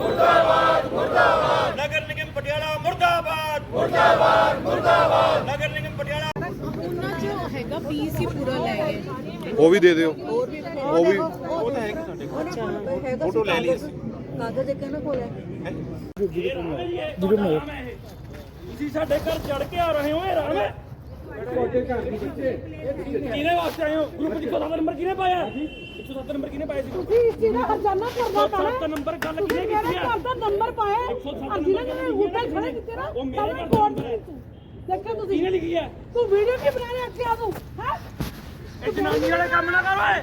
ਮੁਰਦਾਬਾਦ ਮੁਰਦਾਬਾਦ। ਨਗਰ ਨਿਗਮ ਪਟਿਆਲਾ ਮੁਰਦਾਬਾਦ। ਮੁਰਦਾਬਾਦ ਮੁਰਦਾਬਾਦ। ਨਗਰ ਨਿਗਮ ਪਟਿਆਲਾ। ਉਹਨਾਂ ਚ ਹੈਗਾ ਪੀਸ ਹੀ ਪੂਰਾ ਲੈ ਗਏ। ਉਹ ਵੀ ਦੇ ਦਿਓ। ਉਹ ਵੀ ਉਹ ਤਾਂ ਹੈਗਾ ਸਾਡੇ ਕੋਲ। ਫੋਟੋ ਲੈ ਲਈ ਅਸੀਂ। ਕਾਗਜ਼ ਇੱਕ ਇਹਨਾਂ ਕੋਲ ਹੈ। ਤੁਸੀਂ ਸਾਡੇ ਘਰ ਚੜ ਕੇ ਆ ਰਹੇ ਹੋ ਇਹ ਰਾਮ ਹੈ। ਕਿਹਨੇ ਵਾਸਤੇ ਆਏ ਹੋ? ਗਰੁੱਪ ਦੀ 107 ਨੰਬਰ ਕਿਹਨੇ ਪਾਇਆ? 107 ਨੰਬਰ ਕਿਹਨੇ ਪਾਇਆ ਸੀ? ਇਸ ਚੀਜ਼ ਦਾ ਹਰਜਾਨਾ ਕਰਨਾ ਪੈਣਾ। 107 ਨੰਬਰ ਗੱਲ ਤੁਸੀਂ ਕਿਹਨੇ ਕੀਤੀ ਘਰ ਦਾ ਨੰਬਰ ਪਾਇਆ। ਅਰਜੀ ਨੇ ਹੋਟਲ ਖੜੇ ਕੀਤੇ ਨਾ ਉਹ ਮੇਰੇ ਸਾਰੇ ਘਰ ਦਾ ਕੋਰਟ ਨੰਬਰ ਹੈ। ਦੇਖਿਆ ਤੁਸੀਂ। ਕਿਹਨੇ ਲਿਖੀ ਹੈ ਤੂੰ ਵੀਡੀਓ ਕੀ ਬਣਾ ਰਿਹਾ ਅੱਗੇ ਆ ਤੂੰ? ਹੈ? ਇਹ ਜਨਾਨੀ ਵਾਲੇ ਕੰਮ ਨਾ ਕਰ ਓਏ।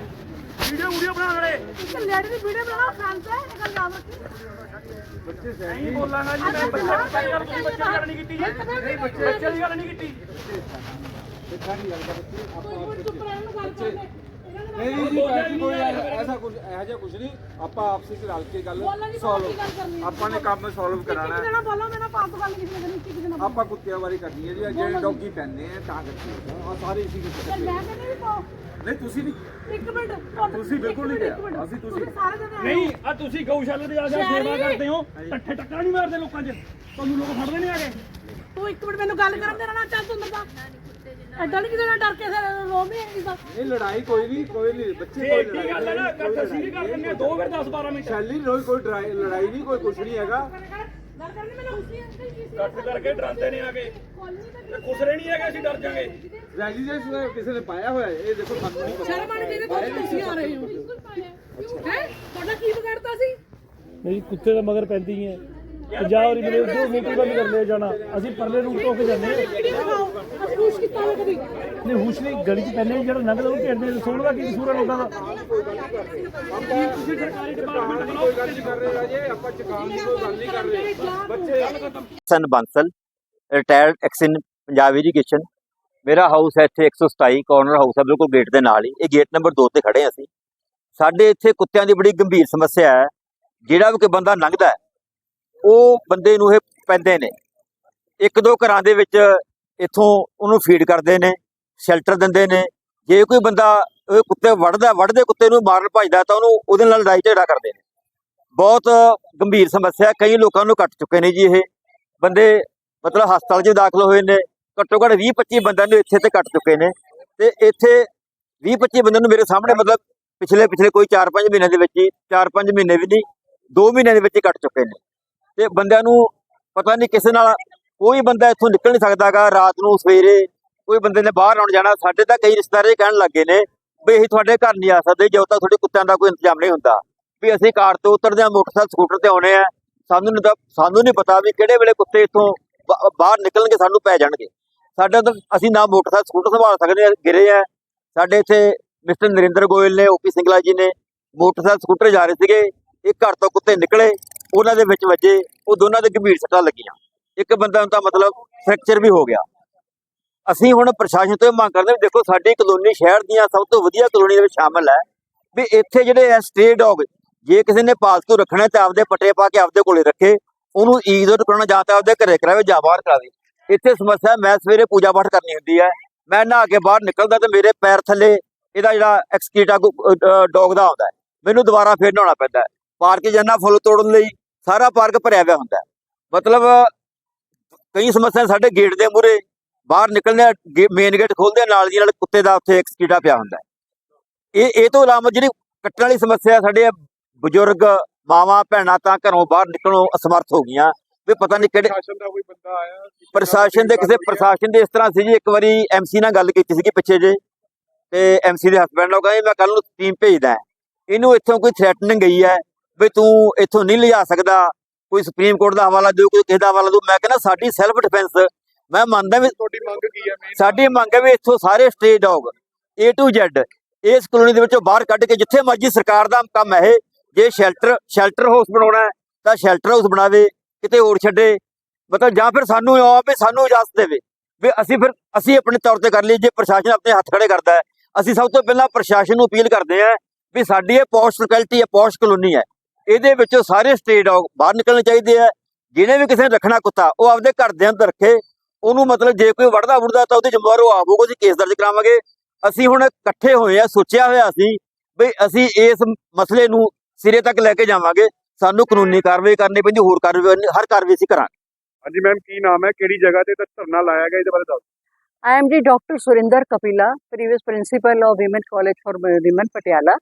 ਵੀਡੀਓ ਵੀਡੀਓ ਬਣਾ ਲੈ ਇੱਕ ਲੇਡੀ ਦੀ ਵੀਡੀਓ ਬਣਾਉਣਾ ਫੈਂਸ ਹੈ ਇਹ ਗੱਲ ਯਾਦ ਰੱਖੀ। ਨਹੀਂ ਬੋਲਾਂਗਾ ਜੀ ਮੈਂ ਬੱਚੇ ਦੀ ਗੱਲ ਤੁਸੀਂ ਬੱਚੇ ਦੀ ਗੱਲ ਨਹੀਂ ਕੀਤੀ ਜੀ। ਨਹੀਂ ਬੱਚੇ ਦੀ ਗੱਲ ਨਹੀਂ ਕੀਤੀ। ਕੋਈ ਕੋਈ ਚੁੱਪ ਰਹਿਣ ਨੂੰ ਗੱਲ ਕਰ ਲੈ ਨਹੀਂ ਜੀ ਐਸੀ ਕੋਈ ਐਸਾ ਕੁਝ ਇਹੋ ਜਿਹਾ ਕੁਝ ਨਹੀਂ ਆਪਾਂ ਆਪਸ ਵਿੱਚ ਰਲ ਕੇ ਗੱਲ ਬੋਲਣ ਦੀ ਸੋਲਵ ਕੀ ਗੱਲ ਕਰਨੀ ਹੈ? ਆਪਾਂ ਨੇ ਕੰਮ ਸੋਲਵ ਕਰਾਣਾ ਇੱਕ ਹੈ। ਜਣਾ ਬੋਲੋ ਮੇਰਾ ਪਾਸ ਗੱਲ ਕਿਸੇ ਨੇ ਕੀਤੀ ਕਿਸੇ ਨੇ ਆਪਾਂ ਕੁੱਤਿਆਂ ਬਾਰੇ ਕਰਨੀ ਹੈ ਜੀ ਜਿਹੜੇ ਡੌਗੀ ਪੈਂਦੇ ਆ ਤਾਂ ਕਰਕੇ ਆ ਸਾਰੇ ਇਸੀ ਵਿੱਚ ਤੇ ਮੈਂ ਕਹਿੰਦੀ ਵੀ ਪਾਓ ਨਹੀਂ ਤੁਸੀਂ ਨਹੀਂ ਇੱਕ ਮਿੰਟ ਤੁਹਾਨੂੰ- ਤੁਸੀਂ ਬਿਲਕੁਲ ਇੱਕ ਨਹੀਂ ਮਿੰਟ, ਇੱਕ ਕਿਹਾ। ਮਿੰਟ। ਅਸੀਂ ਤੁਸੀਂ- ਸਾਰੇ ਜਣੇ ਆਏ ਹੋ। ਨਹੀਂ ਆ ਤੁਸੀਂ ਗਊਸ਼ਾਲਾ ਦੇ ਆ ਕੇ ਸ਼ਹਿਰੀ। ਸੇਵਾ ਕਰਦੇ ਹੋ ਟੱਠੇ ਟੱਕਾ ਨਹੀਂ ਮਾਰਦੇ ਲੋਕਾਂ 'ਚ ਤੁਹਾਨੂੰ ਲੋਕ ਫੜਦੇ ਨਹੀਂ ਆਗੇ ਤੂੰ ਇੱਕ ਮਿੰਟ ਮੈਨੂੰ ਗੱਲ ਕਰਨ ਦੇਣਾ ਨਾ ਚੱਲ ਤੂੰ ਮਰਦਾ ਐਡਾ ਨਹੀਂ ਕਿਸੇ ਨਾਲ ਡਰ ਕੇ ਫਿਰ ਰੋਂਦੇ ਆਂ ਕਿਸਾ ਇਹ ਲੜਾਈ ਕੋਈ ਨਹੀਂ ਕੋਈ ਨਹੀਂ ਬੱਚੇ ਕੋਈ ਲੜਾਈ ਗੱਲ ਹੈ ਨਾ ਕੱਟ ਅਸੀਂ ਵੀ ਕਰ ਦਿੰਦੇ ਆ 2 ਫਿਰ 10 12 ਮਿੰਟ। ਸ਼ੈਲੀ ਰੋਈ ਕੋਈ ਡਰਾਈ- ਲੜਾਈ ਨਹੀਂ ਕੋਈ ਕੁਛ ਨਹੀਂ ਹੈਗਾ। ਗੱਲ ਕਰਨੀ ਮੈਨੂੰ ਹੁਸੀ ਅੰਕਲ ਕੀ ਸੀ ਕੱਟ ਕਰਕੇ ਡਰਾਉਂਦੇ ਨੇ ਆਗੇ ਤੇ ਖੁਸਰੇ ਨਹੀਂ ਹੈਗੇ ਅਸੀਂ ਡਰ ਜਾਗੇ। ਰੈਜ਼ੀਡੈਂਸ ਕਿਸੇ ਨੇ ਪਾਇਆ ਹੋਇਆ ਇਹ ਦੇਖੋ ਸਾਨੂੰ ਨਹੀਂ ਪਤਾ। ਸ਼ਰਮ ਆਣੀ ਜਿਹਦੇ ਕੋਲ ਤੁਸੀਂ ਆ ਰਹੇ ਹੋ। ਹੈ? ਤੁਹਾਡਾ ਕੀ ਵਿਗੜਦਾ ਸੀ? ਮੇਰੀ ਕੁੱਤੇ ਦੇ ਮਗਰ ਪੈਂਦੀ ਹੈ। ਪੰਜਾਬ ਵਾਲੀ ਮੇਰੇ ਦੋ ਮੀਟਰ ਬੰਦ ਕਰ ਲਿਆ ਜਾਣਾ। ਅਸੀਂ ਪਰਲੇ ਰੂਟ ਤੋਂ ਕੇ ਜਾਂਦੇ ਹਾਂ। ਕੁਛ ਕੀਤਾ ਹੋਇਆ ਕਦੀ ਨੇ ਹੁਸ਼ ਨਹੀਂ ਗਲੀ 'ਚ ਪੈਂਦੇ ਜਿਹੜਾ ਲੰਘਦਾ ਉਹ ਘੇਰਦੇ ਸੋਣ ਦਾ ਕੀ ਕਸੂਰ ਹੈ ਲੋਕਾਂ ਦਾ? ਤੁਸੀਂ ਸਰਕਾਰੀ ਡਿਪਾਰਟਮੈਂਟ ਅਸੀਂ ਕੋਈ ਗੱਲ ਨਹੀਂ ਕਰ ਰਹੇ ਰਾਜੇ ਆਪਾਂ ਚਕਾਨ ਦੀ ਕੋਈ ਗੱਲ ਨਹੀਂ ਕਰ ਰਹੇ। ਬੱਚੇ ਸਨ Bansal retired XEN Punjab irrigation ਮੇਰਾ ਹਾਊਸ ਹੈ ਇੱਥੇ 127 ਕਾਰਨਰ ਹਾਊਸ ਹੈ ਬਿਲਕੁਲ ਗੇਟ ਦੇ ਨਾਲ ਹੀ। ਇਹ ਗੇਟ ਨੰਬਰ 2 ਤੇ ਖੜੇ ਹਾਂ ਅਸੀਂ। ਸਾਡੇ ਇੱਥੇ ਕੁੱਤਿਆਂ ਦੀ ਬੜੀ ਗੰਭੀਰ ਸਮੱਸਿਆ ਹੈ। ਜਿਹੜਾ ਵੀ ਕੋਈ ਬੰਦਾ ਲੰਘਦਾ ਹੈ, ਉਹ ਬੰਦੇ ਨੂੰ ਇਹ ਪੈਂਦੇ ਨੇ। ਇੱਕ ਦੋ ਘਰਾਂ ਦੇ ਵਿੱਚ ਇੱਥੋਂ ਉਹਨੂੰ ਫੀਡ ਕਰਦੇ ਨੇ ਸ਼ੈਲਟਰ ਦਿੰਦੇ ਨੇ। ਜੇ ਕੋਈ ਬੰਦਾ ਉਹ ਕੁੱਤੇ ਵੜਦਾ ਵੜਦੇ ਕੁੱਤੇ ਨੂੰ ਮਾਰਨ ਭਜਦਾ ਤਾਂ ਉਹਨੂੰ ਉਹਦੇ ਨਾਲ ਲੜਾਈ ਝਗੜਾ ਕਰਦੇ ਨੇ। ਬਹੁਤ ਗੰਭੀਰ ਸਮੱਸਿਆ, ਕਈ ਲੋਕਾਂ ਨੂੰ ਕੱਟ ਚੁੱਕੇ ਨੇ ਜੀ ਇਹ। ਬੰਦੇ ਮਤਲਬ ਹਸਪਤਾਲ 'ਚ ਦਾਖਲ ਹੋਏ ਨੇ, ਘੱਟੋ ਘੱਟ 20 25 ਬੰਦਿਆਂ ਨੂੰ ਇੱਥੇ ਤੇ ਕੱਟ ਚੁੱਕੇ ਨੇ। ਤੇ ਇੱਥੇ 20 25 ਬੰਦਿਆਂ ਨੂੰ ਮੇਰੇ ਸਾਹਮਣੇ ਮਤਲਬ ਪਿਛਲੇ ਪਿਛਲੇ ਕੋਈ 4-5 ਮਹੀਨਿਆਂ ਦੇ ਵਿੱਚ ਹੀ 4-5 ਮਹੀਨੇ ਵੀ ਨਹੀਂ 2 ਮਹੀਨਿਆਂ ਦੇ ਵਿੱਚ ਹੀ ਕੱਟ ਚੁੱਕੇ ਨੇ। ਤੇ ਬੰਦਿਆਂ ਨੂੰ ਪਤਾ ਨਹੀਂ ਕਿਸੇ ਨਾਲ ਕੋਈ ਬੰਦਾ ਇੱਥੋਂ ਨਿਕਲ ਨਹੀਂ ਸਕਦਾਗਾ ਰਾਤ ਨੂੰ ਸਵੇਰੇ ਕੋਈ ਬੰਦੇ ਨੇ ਬਾਹਰ ਆਉਣ ਜਾਣਾ, ਸਾਡੇ ਤਾਂ ਕਈ ਰਿਸ਼ਤੇਦਾਰ ਇਹ ਕਹਿਣ ਲੱਗੇ ਨੇ ਵੀ ਅਸੀਂ ਤੁਹਾਡੇ ਘਰ ਨਹੀਂ ਆ ਸਕਦੇ, ਜਦੋਂ ਤੱਕ ਤੁਹਾਡੇ ਕੁੱਤਿਆਂ ਦਾ ਕੋਈ ਇੰਤਜ਼ਾਮ ਨਹੀਂ ਹੁੰਦਾ, ਵੀ ਅਸੀਂ ਕਾਰ ਤੋਂ ਉਤਰਦੇ ਆ ਮੋਟਰਸਾਈਕਲ, ਸਕੂਟਰ ਤੇ ਆਉਣੇ ਆ, ਸਾਨੂੰ ਨਹੀਂ ਸਾਨੂੰ ਨਹੀਂ ਪਤਾ ਵੀ ਕਿਹੜੇ ਵੇਲੇ ਕੁੱਤੇ ਇੱਥੋਂ ਬਾਹਰ ਨਿਕਲਣਗੇ, ਸਾਨੂੰ ਪੈ ਜਾਣਗੇ। ਸਾਡੇ ਤਾਂ ਅਸੀਂ ਨਾ ਮੋਟਰਸਾਈਕਲ, ਸਕੂਟਰ ਸੰਭਾਲ ਸਕਦੇ ਆ ਗਿਰੇ ਆ। ਸਾਡੇ ਇੱਥੇ ਮਿਸਟਰ ਨਰਿੰਦਰ ਗੋਇਲ ਨੇ ਓਪੀ ਸਿੰਗਲਾ ਜੀ ਨੇ ਮੋਟਰਸਾਈਕਲ, ਸਕੂਟਰ ਜਾ ਰਹੇ ਸੀਗੇ, ਇੱਕ ਘਰ ਤੋਂ ਕੁੱਤੇ ਨਿਕਲੇ ਉਹਨਾਂ ਦੇ ਵਿੱਚ ਵੱਜੇ, ਉਹ ਦੋਨਾਂ ਦੇ ਗੰਭੀਰ ਸੱਟਾਂ ਲੱਗੀਆਂ। ਇੱਕ ਬੰਦਾ ਨੂੰ ਤਾਂ ਮਤਲਬ ਫ੍ਰੈਕਚਰ ਵੀ ਹੋ ਗਿਆ। ਅਸੀਂ ਹੁਣ ਪ੍ਰਸ਼ਾਸਨ ਤੋਂ ਇਹ ਮੰਗ ਕਰਦੇ ਵੀ ਦੇਖੋ, ਸਾਡੀ ਕਲੋਨੀ ਸ਼ਹਿਰ ਦੀਆਂ ਸਭ ਤੋਂ ਵਧੀਆ ਕਲੋਨੀ ਵਿੱਚ ਸ਼ਾਮਲ ਹੈ ਵੀ ਇੱਥੇ ਜਿਹੜੇ ਐ ਸਟੇ ਡੌਗ ਜੇ ਕਿਸੇ ਨੇ ਪਾਲਤੂ ਰੱਖਣਾ ਤਾਂ ਆਪਦੇ ਪੱਟੇ ਪਾ ਕੇ ਆਪਦੇ ਕੋਲੇ ਰੱਖੇ, ਉਹਨੂੰ ਈਜ਼ਰ ਕਰਾਉਣਾ ਜਾਂ ਤਾਂ ਆਪਦੇ ਘਰੇ ਕਰਾਵੇ ਜਾਂ ਬਾਹਰ ਕਰਾਵੇ ਇੱਥੇ ਸਮੱਸਿਆ ਮੈਂ ਸਵੇਰੇ ਪੂਜਾ ਪਾਠ ਕਰਨੀ ਹੁੰਦੀ ਹੈ। ਮੈਂ ਨਹਾ ਕੇ ਬਾਹਰ ਨਿਕਲਦਾ ਤੇ ਮੇਰੇ ਪੈਰ ਥੱਲੇ ਇਹਦਾ ਜਿਹੜਾ ਐਕਸਕੀਟਾ ਡੌਗ ਦਾ ਆਉਂਦਾ ਮੈਨੂੰ ਦੁਬਾਰਾ ਫੇਰ ਨਹਾਉਣਾ ਪੈਂਦਾ ਹੈ। ਪਾਰਕ ਜਾਣਾ ਫੁੱਲ ਤੋੜਨ ਲਈ ਸਾਰਾ ਪਾਰਕ ਭਰਿਆ ਹੋਇਆ ਹੁੰਦਾ ਮਤਲਬ ਕਈ ਸਮੱਸਿਆ ਸਾਡੇ ਗੇਟ ਦੇ ਮੂਹਰੇ ਬਾਹਰ ਨਿਕਲਦੇ ਮੇਨ ਗੇਟ ਖੋਲਦੇ ਨਾਲ ਦੀ ਨਾਲ ਕੁੱਤੇ ਦਾ ਉੱਥੇ ਐਕਸਕੀਟਾ ਪਿਆ ਹੁੰਦਾ ਇਹ ਇਹ ਤੋਂ ਇਲਾਵਾ ਜਿਹੜੀ ਕੱਟਣ ਵਾਲੀ ਸਮੱਸਿਆ ਸਾਡੇ ਬਜ਼ੁਰਗ ਮਾਵਾਂ ਭੈਣਾਂ ਤਾਂ ਘਰੋਂ ਬਾਹਰ ਨਿਕਲਣੋਂ ਅਸਮਰਥ ਹੋ ਗਈਆਂ ਵੀ ਪਤਾ ਨਹੀਂ ਕਿਹੜੇ ਪ੍ਰਸ਼ਾਸਨ ਦਾ ਕੋਈ ਬੰਦਾ ਆਇਆ ਪ੍ਰਸ਼ਾਸਨ ਦੇ ਕਿਸੇ ਪ੍ਰਸ਼ਾਸਨ ਦੇ ਇਸ ਤਰ੍ਹਾਂ ਸੀ ਜੀ ਇੱਕ ਵਾਰੀ ਐਮਸੀ ਨਾਲ ਗੱਲ ਕੀਤੀ ਸੀਗੀ ਪਿੱਛੇ ਜੇ ਤੇ ਐਮਸੀ ਦੇ ਹਸਬੰਡ ਨਾਲ ਕਹਿੰਦੇ ਮੈਂ ਕੱਲ ਨੂੰ ਟੀਮ ਭੇਜਦਾ ਇਹਨੂੰ ਇੱਥੋਂ ਕੋਈ ਥ੍ਰੈਟਨਿੰਗ ਗਈ ਹੈ ਵੀ ਤੂੰ ਇੱਥੋਂ ਨਹੀਂ ਲਿਜਾ ਸਕਦਾ ਕੋਈ ਸੁਪਰੀਮ ਕੋਰਟ ਦਾ ਹਵਾਲਾ ਦਿਓ ਕੋਈ ਕਿਸੇ ਦਾ ਹਵਾਲਾ ਦਿਓ। ਮੈਂ ਕਹਿੰਦਾ ਸਾਡੀ ਸੈਲਫ ਡਿਫੈਂਸ ਮੈਂ ਮੰਨਦਾ ਵੀ ਤੁਹਾਡੀ ਮੰਗ ਕੀ ਹੈ ਸਾਡੀ ਮੰਗ ਹੈ ਵੀ ਇੱਥੋਂ ਸਾਰੇ stray dog A to Z ਇਸ ਕਲੋਨੀ ਦੇ ਵਿੱਚੋਂ ਬਾਹਰ ਕੱਢ ਕੇ ਜਿੱਥੇ ਮਰਜ਼ੀ ਸਰਕਾਰ ਦਾ ਕੰਮ ਹੈ ਜੇ ਸ਼ੈਲਟਰ ਸ਼ੈਲਟਰ ਹਾਊਸ ਬਣਾਉਣਾ ਹੈ ਤਾਂ ਸ਼ੈਲਟਰ ਹਾਊਸ ਬਣਾਵੇ ਕਿਤੇ ਹੋਰ ਛੱਡੇ। ਮਤਲਬ ਜਾਂ ਫਿਰ ਸਾਨੂੰ ਆ ਵੀ ਸਾਨੂੰ ਇਜਾਜ਼ਤ ਦੇਵੇ। ਵੀ ਅਸੀਂ ਫਿਰ ਅਸੀਂ ਆਪਣੇ ਤੌਰ ਤੇ ਕਰ ਲਈ ਜੇ ਪ੍ਰਸ਼ਾਸਨ ਆਪਣੇ ਹੱਥ ਖੜੇ ਕਰਦਾ ਹੈ। ਅਸੀਂ ਸਭ ਤੋਂ ਪਹਿਲਾਂ ਪ੍ਰਸ਼ਾਸਨ ਨੂੰ ਅਪੀਲ ਕਰਦੇ ਹਾਂ ਵੀ ਸਾਡੀ ਇਹ ਪੌਸ਼ ਲੋਕੈਲਿਟੀ ਹੈ ਪੌਸ਼ ਕਲੋਨੀ ਹੈ। ਇਹਦੇ ਵਿੱਚੋਂ ਸਾਰੇ ਸਟੇਟ ਡੌਗ ਬਾਹਰ ਨਿਕਲਣੇ ਚਾਹੀਦੇ ਆ। ਜਿਹਨੇ ਵੀ ਕਿਸੇ ਨੇ ਰੱਖਣਾ ਕੁੱਤਾ ਉਹ ਆਪਦੇ ਘਰ ਦੇ ਅੰਦਰ ਰੱਖੇ। ਉਹਨੂੰ ਮਤਲਬ ਜੇ ਕੋਈ ਵੜਦਾ ਵੁੜਦਾ ਤਾਂ ਉਹਦੇ ਜ਼ਿੰਮੇਵਾਰ ਉਹ ਆਪ ਹੋਊਗਾ ਅਸੀਂ ਕੇਸ ਦਰਜ ਕਰਾਵਾਂਗੇ। ਅਸੀਂ ਹੁਣ ਇਕੱਠੇ ਹੋਏ ਆ ਸੋਚਿਆ ਹੋਇਆ ਸੀ ਵੀ ਅਸੀਂ ਇਸ ਮਸਲੇ ਨੂੰ ਸਿਰੇ ਤੱਕ ਲੈ ਕੇ ਜਾਵਾਂਗੇ। ਸਾਨੂੰ ਕਾਨੂੰਨੀ ਕਾਰਵਾਈ ਕਰਨੀ ਪੈਂਦੀ ਹੋਰ ਕਾਰਵਾਈ ਹਰ ਕਾਰਵਾਈ ਅਸੀਂ ਕਰਾਂਗੇ। ਹਾਂਜੀ ਮੈਮ ਕੀ ਨਾਮ ਹੈ? ਕਿਹੜੀ ਜਗ੍ਹਾ ਤੇ ਧਰਨਾ ਲਾਇਆ ਗਿਆ ਇਹਦੇ ਬਾਰੇ ਦੱਸੋ I am the Dr. Surinder Kapila, previous principal of Women College for Women Patiala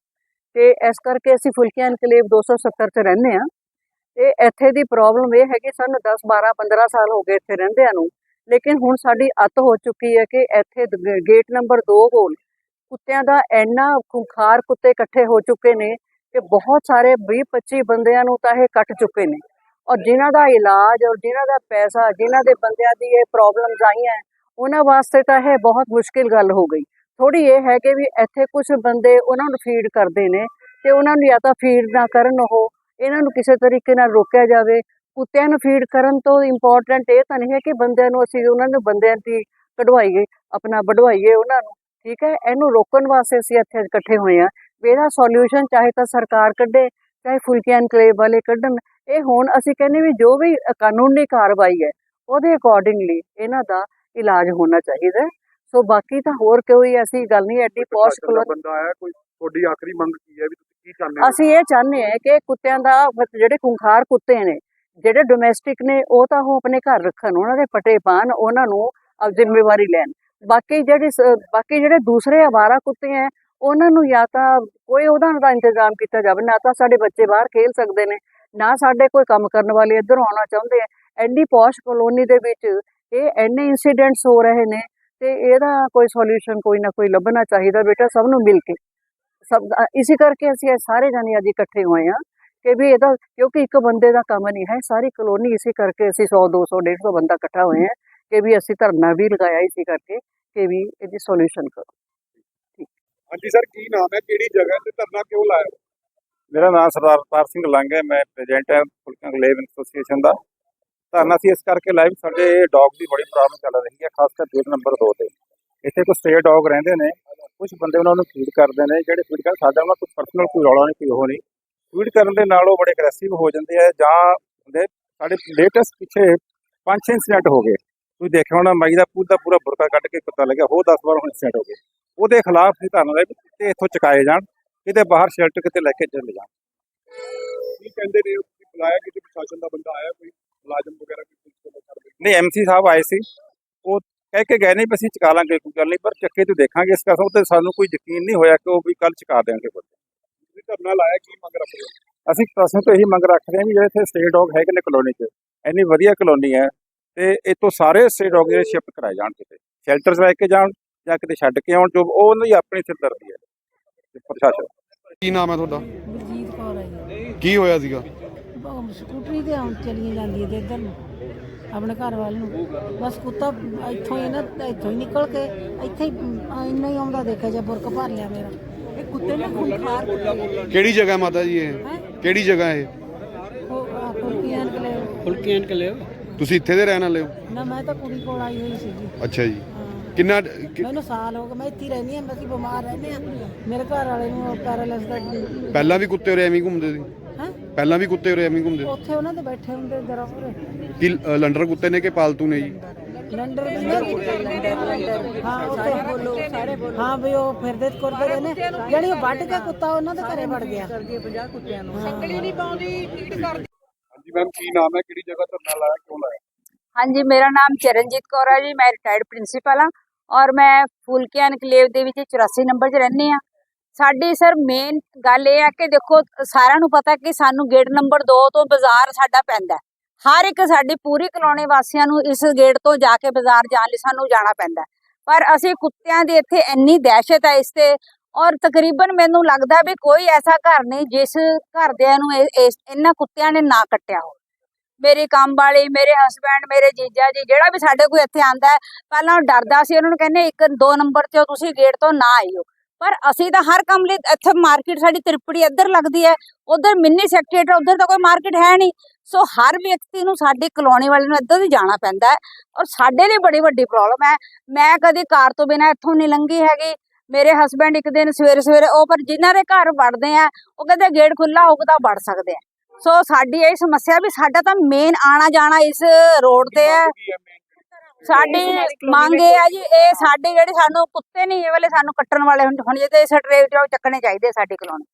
ਤੇ ਇਸ ਕਰਕੇ ਅਸੀਂ ਫੁਲਕੀਆਂ ਇਨਕਲੇਵ 270 ਚ ਰਹਿੰਦੇ ਆ ਤੇ ਇੱਥੇ ਦੀ ਪ੍ਰੋਬਲਮ ਇਹ ਹੈ ਕਿ ਸਾਨੂੰ 10 12 15 ਸਾਲ ਹੋ ਗਏ ਇੱਥੇ ਰਹਿੰਦਿਆਂ ਨੂੰ। ਲੇਕਿਨ ਹੁਣ ਸਾਡੀ ਅੱਤ ਹੋ ਚੁੱਕੀ ਹੈ ਕਿ ਇੱਥੇ ਗੇਟ ਨੰਬਰ 2 ਕੋਲ ਕੁੱਤਿਆਂ ਦਾ ਇੰਨਾ ਖੁੰਖਾਰ ਕੁੱਤੇ ਇਕੱਠੇ ਹੋ ਚੁੱਕੇ ਨੇ ਕਿ ਬਹੁਤ ਸਾਰੇ 20 25 ਬੰਦਿਆਂ ਨੂੰ ਤਾਂ ਇਹ ਕੱਟ ਚੁੱਕੇ ਨੇ। ਔਰ ਜਿਨ੍ਹਾਂ ਦਾ ਇਲਾਜ ਔਰ ਜਿਨ੍ਹਾਂ ਦਾ ਪੈਸਾ, ਜਿਨ੍ਹਾਂ ਦੇ ਬੰਦਿਆਂ ਦੀ ਇਹ ਪ੍ਰੋਬਲਮਸ ਆਈਆਂ, ਉਹਨਾਂ ਵਾਸਤੇ ਤਾਂ ਇਹ ਬਹੁਤ ਮੁਸ਼ਕਿਲ ਗੱਲ ਹੋ ਗਈ। ਥੋੜੀ ਇਹ ਹੈ ਕਿ ਵੀ ਇੱਥੇ ਕੁਝ ਬੰਦੇ ਉਹਨਾਂ ਨੂੰ ਫੀਡ ਕਰਦੇ ਨੇ ਤੇ ਉਹਨਾਂ ਨੂੰ ਜਾਂ ਤਾਂ ਫੀਡ ਨਾ ਕਰਨ ਉਹ, ਇਹਨਾਂ ਨੂੰ ਕਿਸੇ ਤਰੀਕੇ ਨਾਲ ਰੋਕਿਆ ਜਾਵੇ। ਕੁੱਤਿਆਂ ਨੂੰ ਫੀਡ ਕਰਨ ਤੋਂ ਇੰਪੋਰਟੈਂਟ ਇਹ ਤਾਂ ਨਹੀਂ ਹੈ ਕਿ ਬੰਦਿਆਂ ਨੂੰ ਅਸੀਂ ਉਹਨਾਂ ਨੂੰ ਬੰਦਿਆਂ ਦੀ ਕਢਵਾਈਏ, ਆਪਣਾ ਵਢਵਾਈਏ ਉਹਨਾਂ ਨੂੰ, ਠੀਕ ਹੈ? ਇਹਨੂੰ ਰੋਕਣ ਵਾਸਤੇ ਅਸੀਂ ਇੱਥੇ ਇਕੱਠੇ ਹੋਏ ਆ ਵੀ ਇਹਦਾ ਸੋਲੂਸ਼ਨ ਚਾਹੇ ਤਾਂ ਸਰਕਾਰ ਕੱਢੇ, ਚਾਹੇ ਫੁਲਕੀਆਂ ਇਨਕਲੇਵ ਵਾਲੇ ਕੱਢਣ, ਇਹ ਹੁਣ ਅਸੀਂ ਕਹਿੰਦੇ ਵੀ ਜੋ ਵੀ ਕਾਨੂੰਨੀ ਕਾਰਵਾਈ ਹੈ, ਉਹਦੇ ਅਕੋਰਡਿੰਗਲੀ ਇਹਨਾਂ ਦਾ ਇਲਾਜ ਹੋਣਾ ਚਾਹੀਦਾ ਸੋ ਬਾਕੀ ਤਾਂ ਹੋਰ ਕੋਈ ਐਸੀ ਗੱਲ ਨਹੀਂ ਐਡੀ ਪੌਸ਼ ਦਾ ਬੰਦਾ ਆਇਆ ਕੋਈ ਤੁਹਾਡੀ ਆਖਰੀ ਮੰਗ ਕੀ ਹੈ ਵੀ ਤੁਸੀਂ ਕੀ ਚਾਹੁੰਦੇ ਹੋ? ਅਸੀਂ ਇਹ ਚਾਹੁੰਦੇ ਹਾਂ ਕਿ ਕੁੱਤਿਆਂ ਦਾ ਜਿਹੜੇ ਖੁੰਖਾਰ ਕੁੱਤੇ ਨੇ ਜਿਹੜੇ ਡੋਮੈਸਟਿਕ ਨੇ ਉਹ ਤਾਂ ਉਹ ਆਪਣੇ ਘਰ ਰੱਖਣ ਉਹਨਾਂ ਦੇ ਪਟੇ ਪਾਣ ਉਹਨਾਂ ਨੂੰ ਅਹ ਜ਼ਿੰਮੇਵਾਰੀ ਲੈਣ। ਬਾਕੀ ਜਿਹੜੇ ਬਾਕੀ ਜਿਹੜੇ ਦੂਸਰੇ ਆਵਾਰਾ ਕੁੱਤੇ ਹੈ ਉਹਨਾਂ ਨੂੰ ਜਾਂ ਤਾਂ ਕੋਈ ਉਹਦਾ ਦਾ ਇੰਤਜ਼ਾਮ ਕੀਤਾ ਜਾਵੇ ਨਾ ਤਾਂ ਸਾਡੇ ਬੱਚੇ ਬਾਹਰ ਖੇਲ ਸਕਦੇ ਨੇ ਨਾ ਸਾਡੇ ਕੋਈ ਕੰਮ ਕਰਨ ਵਾਲੇ ਇੱਧਰ ਆਉਣਾ ਚਾਹੁੰਦੇ ਆ। ਐਡੀ ਪੌਸ਼ ਕਲੋਨੀ ਦੇ ਵਿੱਚ ਇਹ ਐਨੇ ਇਨਸੀਡੈਂਟਸ ਹੋ ਰਹੇ ਨੇ ਤੇ ਇਹਦਾ ਕੋਈ ਸੋਲੂਸ਼ਨ ਕੋਈ ਨਾ ਕੋਈ ਲੱਭਣਾ ਚਾਹੀਦਾ ਬੇਟਾ ਸਭ ਨੂੰ ਮਿਲ ਕੇ। ਸਭ ਇਸੇ ਕਰਕੇ ਅਸੀਂ ਇਹ ਸਾਰੇ ਜਾਣੇ ਅੱਜ ਇਕੱਠੇ ਹੋਏ ਆ ਕਿ ਵੀ ਇਹਦਾ ਕਿਉਂਕਿ ਇੱਕ ਬੰਦੇ ਦਾ ਕੰਮ ਨਹੀਂ ਹੈ ਸਾਰੀ ਕਲੋਨੀ ਇਸੇ ਕਰਕੇ ਅਸੀਂ 100 200 150 ਬੰਦਾ ਇਕੱਠਾ ਹੋਏ ਆ ਕਿ ਵੀ ਅਸੀਂ ਧਰਨਾ ਵੀ ਲਗਾਇਆ ਇਸੇ ਕਰਕੇ ਕਿ ਵੀ ਇਹਦੀ ਸੋਲੂਸ਼ਨ ਕਰੋ। ਹਾਂਜੀ ਸਰ ਕੀ ਨਾਮ ਹੈ? ਕਿਹੜੀ ਜਗ੍ਹਾ ਤੇ ਧਰਨਾ ਕਿਉਂ ਲਾਇਆ? ਮੇਰਾ ਨਾਮ ਸਰਦਾਰ ਅਵਤਾਰ ਸਿੰਘ ਲੰਗ ਹੈ ਮੈਂ ਪ੍ਰੈਜ਼ੀਡੈਂਟ ਹਾਂ ਫੁਲਕਾ ਗਲੇਵ ਐਸੋਸੀਏਸ਼ਨ ਦਾ। ਧਰਨਾ ਸੀ ਇਸ ਕਰਕੇ ਲਾਈਵ ਸਾਡੇ ਡੌਗ ਦੀ ਬੜੀ ਪ੍ਰੋਬਲਮ ਚੱਲ ਰਹੀ ਹੈ, ਖਾਸ ਕਰ ਗੇਟ ਨੰਬਰ 2 ਤੇ। ਇੱਥੇ ਕੁਝ ਸਟੇ ਡੌਗ ਰਹਿੰਦੇ ਨੇ ਕੁਝ ਬੰਦੇ ਉਹਨਾਂ ਨੂੰ ਫੀਡ ਕਰਦੇ ਨੇ, ਜਿਹੜੇ ਫੀਡ ਕਰ ਸਾਡਾ ਉਹਨਾਂ ਕੋਈ ਪਰਸਨਲ ਕੋਈ ਰੌਲਾ ਨਹੀਂ, ਕੋਈ ਉਹ ਨਹੀਂ। ਫੀਡ ਕਰਨ ਦੇ ਨਾਲ ਉਹ ਬੜੇ ਅਗਰੈਸਿਵ ਹੋ ਜਾਂਦੇ ਆ, ਜਾਂ ਹੁੰਦੇ ਸਾਡੇ ਲੇਟੈਸਟ ਪਿੱਛੇ ਪੰਜ ਛੇ ਇੰਸੀਡੈਂਟ ਹੋ ਗਏ। ਤੁਸੀਂ ਦੇਖਿਆ ਹੋਣਾ, ਮਾਈ ਦਾ ਪੂਰਾ ਪੂਰਾ ਬੁਰਕਾ ਕੱਢ ਕੇ ਕੁੱਤਾ ਲੱਗਿਆ, ਹੋਰ 10 ਵਾਰ ਹੁਣ ਇੰਸੀਡੈਂਟ ਹੋ ਗਏ। ਉਹਦੇ ਖਿਲਾਫ ਅਸੀਂ ਧਰਨਾ ਲਾਇਆ ਵੀ ਕੁੱਤੇ ਇੱਥੋਂ ਚੁਕਾਏ ਜਾਣ, ਕਿਤੇ ਬਾਹਰ ਸ਼ੈਲਟਰ ਕਿਤੇ ਲੈ ਕੇ ਚਲੇ ਜਾਣ। ਕੀ ਕਹਿੰਦੇ ਨੇ ਬੁਲਾਇਆ ਕਿਸੇ ਪ੍ਰਸ਼ਾਸਨ ਦਾ ਬੰਦਾ ਆਇਆ ਕੋਈ? ਮੁਲਾਜ਼ਮ ਵਗੈਰਾ ਕੋਈ ਪੁਲਿਸ ਕੋਲ ਕਰਦੇ ਨਹੀਂ ਐਮਸੀ ਸਾਹਿਬ ਆਏ ਸੀ। ਉਹ ਕਹਿ ਕੇ ਗਏ ਨਹੀਂ ਵੀ ਅਸੀਂ ਚੁਕਾ ਲਾਂਗੇ ਕੋਈ ਗੱਲ ਨਹੀਂ ਪਰ ਚੱਕੇ ਤੋਂ ਦੇਖਾਂਗੇ ਇਸ ਕਸਮ ਤੇ ਸਾਨੂੰ ਕੋਈ ਯਕੀਨ ਨਹੀਂ ਹੋਇਆ ਕਿ ਉਹ ਵੀ ਕੱਲ ਚੁਕਾ ਦੇਣਗੇ ਤੁਸੀਂ ਧਰਨਾ ਲਾਇਆ ਕੀ ਮੰਗ ਰੱਖਦੇ ਹੋ? ਅਸੀਂ ਪ੍ਰਸ਼ਨ ਤੋਂ ਇਹੀ ਮੰਗ ਰੱਖਦੇ ਹਾਂ ਵੀ ਜਿਹੜੇ ਇੱਥੇ ਸਟੇ ਡੌਗ ਹੈਗੇ ਨੇ ਕਲੋਨੀ 'ਚ ਇੰਨੀ ਵਧੀਆ ਕਲੋਨੀ ਹੈ ਤੇ ਇਹ ਤੋਂ ਸਾਰੇ ਸਟੇ ਡੌਗ ਜਿਹੜੇ ਸ਼ਿਫਟ ਕਰਾਏ ਜਾਣ ਕਿਤੇ। ਸ਼ੈਲਟਰਸ ਲੈ ਕੇ ਜਾਣ ਜਾਂ ਕਿਤੇ ਛੱਡ ਕੇ ਆਉਣ ਜੋ ਉਹ ਉਹਨਾਂ ਦੀ ਆਪਣੀ ਸਿਰਦਰਦੀ ਹੈ। ਪ੍ਰਸ਼ਾਸਨ। ਕੀ ਨਾਮ ਹੈ ਤੁਹਾਡਾ? ਬਲਜੀਤ ਕੌਰ ਹੈ ਜੀ। ਕੀ ਹੋਇਆ ਸੀਗਾ? ਬ- ਸਕੂਟਰੀ ਤੇ ਆਉਂ ਚਲੀ ਜਾਂਦੀ ਹੈ ਤੇ ਇੱਧਰ ਨੂੰ ਆਪਣੇ ਘਰ ਵੱਲ ਨੂੰ। ਬਸ ਕੁੱਤਾ ਇੱਥੋਂ ਹੀ ਨਾ ਇੱਥੋਂ ਹੀ ਨਿਕਲ ਕੇ ਇੱਥੇ ਹੀ ਇੰਨਾ ਹੀ ਆਉਂਦਾ ਦੇਖਿਆ ਜੇ ਬੁਰਕ ਭਰ ਲਿਆ ਮੇਰਾ। ਇਹ ਕੁੱਤੇ ਨੇ ਖੁੰਖਾਰ ਕਿਹੜੀ ਜਗ੍ਹਾ ਮਾਤਾ ਜੀ ਇਹ? ਕਿਹੜੀ ਜਗ੍ਹਾ ਇਹ? ਉਹ ਤੁਸੀਂ ਇੱਥੇ ਦੇ ਰਹਿਣ ਵਾਲੇ ਹੋ? ਨਾ ਮੈਂ ਤਾਂ ਕੁੜੀ ਕੋਲ ਆਈ ਹੋਈ ਸੀਗੀ। ਅੱਛਾ ਜੀ। ਕਿੰਨਾ ਮੈਨੂੰ ਸਾਲ ਹੋ ਗਿਆ ਮੈਂ ਇੱਥੇ ਰਹਿੰਦੀ ਹਾਂ ਅਸੀਂ ਬਿਮਾਰ ਰਹਿੰਦੇ ਆ ਮੇਰੇ ਘਰ ਵਾਲੇ ਨੂੰ ਪੈਰਾਲਿਸ ਦਾ ਪਹਿਲਾਂ ਵੀ ਕੁੱਤੇ ਉਰੇ ਐਵੇਂ ਘੁੰਮਦੇ ਸੀ? ਪਹਿਲਾਂ ਵੀ ਕੁੱਤੇ ਉਰੇ ਐਵੇਂ ਹੀ ਘੁੰਮਦੇ ਉੱਥੇ ਉਹਨਾਂ ਦੇ ਬੈਠੇ ਹੁੰਦੇ ਜਰਾ ਪੂਰੇ ਕੀ ਅ, ਲੰਡਰ ਕੁੱਤੇ ਨੇ ਕਿ ਪਾਲਤੂ ਨੇ ਜੀ? ਲੰਡਰ ਹਾਂ ਉੱਥੇ ਬੋਲੋ ਸਾਰੇ ਬੋਲੋ। ਹਾਂ ਵੀ ਉਹ ਫਿਰਦੇ ਕਰਦੇ ਰਹੇ ਨੇ। ਜਿਹੜੀ ਉਹ ਵੱਢ ਕੇ ਕੁੱਤਾ ਉਹਨਾਂ ਦੇ ਘਰੇ ਵੜ ਗਿਆ। ਕਰਦੀ 50 ਕੁੱਤਿਆਂ ਨੂੰ ਸੰਗਲੀ ਨਹੀਂ ਹਾਂਜੀ ਮੈਮ ਕੀ ਨਾਮ ਹੈ? ਕਿਹੜੀ ਜਗ੍ਹਾ ਧਰਨਾ ਲਾਇਆ ਕਿਉਂ ਲਾਇਆ? ਹਾਂਜੀ ਮੇਰਾ ਨਾਮ ਚਰਨਜੀਤ ਕੌਰ ਹੈ ਜੀ। ਮੈਂ ਰਿਟਾਇਰਡ ਪ੍ਰਿੰਸੀਪਲ ਹਾਂ ਔਰ ਮੈਂ ਫੁਲਕੀਆਂ ਐਨਕਲੇਵ ਦੇ ਵਿੱਚ 84 ਨੰਬਰ 'ਚ ਰਹਿੰਦੀ ਆ ਸਾਡੀ ਸਰ ਮੇਨ ਗੱਲ ਇਹ ਹੈ ਕਿ ਦੇਖੋ, ਸਾਰਿਆਂ ਨੂੰ ਪਤਾ ਕਿ ਸਾਨੂੰ ਗੇਟ ਨੰਬਰ 2 ਤੋਂ ਬਾਜ਼ਾਰ ਸਾਡਾ ਪੈਂਦਾ ਹਰ ਇੱਕ ਸਾਡੀ ਪੂਰੀ ਕਲੋਨੀ ਵਾਸੀਆਂ ਨੂੰ ਇਸ ਗੇਟ ਤੋਂ ਜਾ ਕੇ ਬਾਜ਼ਾਰ ਜਾਣ ਲਈ ਸਾਨੂੰ ਜਾਣਾ ਪੈਂਦਾ ਪਰ ਅਸੀਂ ਕੁੱਤਿਆਂ ਦੀ ਇੱਥੇ ਇੰਨੀ ਦਹਿਸ਼ਤ ਹੈ ਇਸ ਤੇ ਔਰ ਤਕਰੀਬਨ ਮੈਨੂੰ ਲੱਗਦਾ ਵੀ ਕੋਈ ਐਸਾ ਘਰ ਨਹੀਂ ਜਿਸ ਘਰਦਿਆਂ ਨੂੰ ਇਹ- ਇਹਨਾਂ ਕੁੱਤਿਆਂ ਨੇ ਨਾ ਕੱਟਿਆ ਹੋ ਮੇਰੇ ਕੰਮ ਵਾਲੇ, ਮੇਰੇ ਹਸਬੰਡ ਮੇਰੇ ਜੀਜਾ ਜੀ, ਜਿਹੜਾ ਵੀ ਸਾਡੇ ਕੋਈ ਇੱਥੇ ਆਂਦਾ ਪਹਿਲਾਂ ਉਹ ਡਰਦਾ ਸੀ, ਉਹਨਾਂ ਨੂੰ ਕਹਿੰਦੇ ਇੱਕ, ਦੋ ਨੰਬਰ ਤੇ ਤੁਸੀਂ ਗੇਟ ਤੋਂ ਨਾ ਆਇਓ। ਪਰ ਅਸੀਂ ਤਾਂ ਹਰ ਕੰਮ ਲਈ ਇੱਥੇ ਮਾਰਕੀਟ ਸਾਡੀ ਤ੍ਰਿਪੜੀ ਇੱਧਰ ਲੱਗਦੀ ਹੈ, ਉਧਰ ਮਿੰਨੀ ਸੈਕਟਰੀਏਟ ਉਧਰ ਤਾਂ ਕੋਈ ਮਾਰਕੀਟ ਹੈ ਨਹੀਂ। ਸੋ ਹਰ ਵਿਅਕਤੀ ਨੂੰ ਸਾਡੀ ਕਲੋਨੀ ਵਾਲੇ ਨੂੰ ਇੱਧਰ ਹੀ ਜਾਣਾ ਪੈਂਦਾ ਹੈ ਔਰ ਸਾਡੇ ਲਈ ਬੜੀ ਵੱਡੀ ਪ੍ਰੋਬਲਮ ਹੈ। ਮੈਂ ਕਦੇ ਕਾਰ ਤੋਂ ਬਿਨਾ ਇੱਥੋਂ ਨਹੀਂ ਲੰਘੀ ਹੈਗੀ। ਮੇਰੇ ਹਸਬੰਡ ਇੱਕ ਦਿਨ ਸਵੇਰੇ ਸਵੇਰੇ ਉਹ ਪਰ ਜਿਨ੍ਹਾਂ ਦੇ ਘਰ ਵੜਦੇ ਆ, ਉਹ ਕਹਿੰਦੇ ਗੇਟ ਖੁੱਲਾ ਹੋਊਗਾ ਤਾਂ ਵੜ ਸਕਦੇ ਆ। ਸੋ ਸਾਡੀ ਇਹ ਸਮੱਸਿਆ ਵੀ ਸਾਡਾ ਤਾਂ ਮੇਨ ਆਣਾ ਜਾਣਾ ਇਸ ਰੋਡ ਤੇ ਹੈ। ਸਾਡੀ ਮੰਗ ਇਹ ਆ ਜੀ ਇਹ ਸਾਡੇ ਜਿਹੜੇ ਸਾਨੂੰ ਕੁੱਤੇ ਨਹੀਂ ਇਹ ਵਾਲੇ ਸਾਨੂੰ ਕੱਟਣ ਵਾਲੇ ਹੁਣ ਜੇ ਤੇ ਸਟਰੇਟ ਚੱਕਣੇ ਚਾਹੀਦੇ ਸਾਡੀ ਕਲੋਨੀ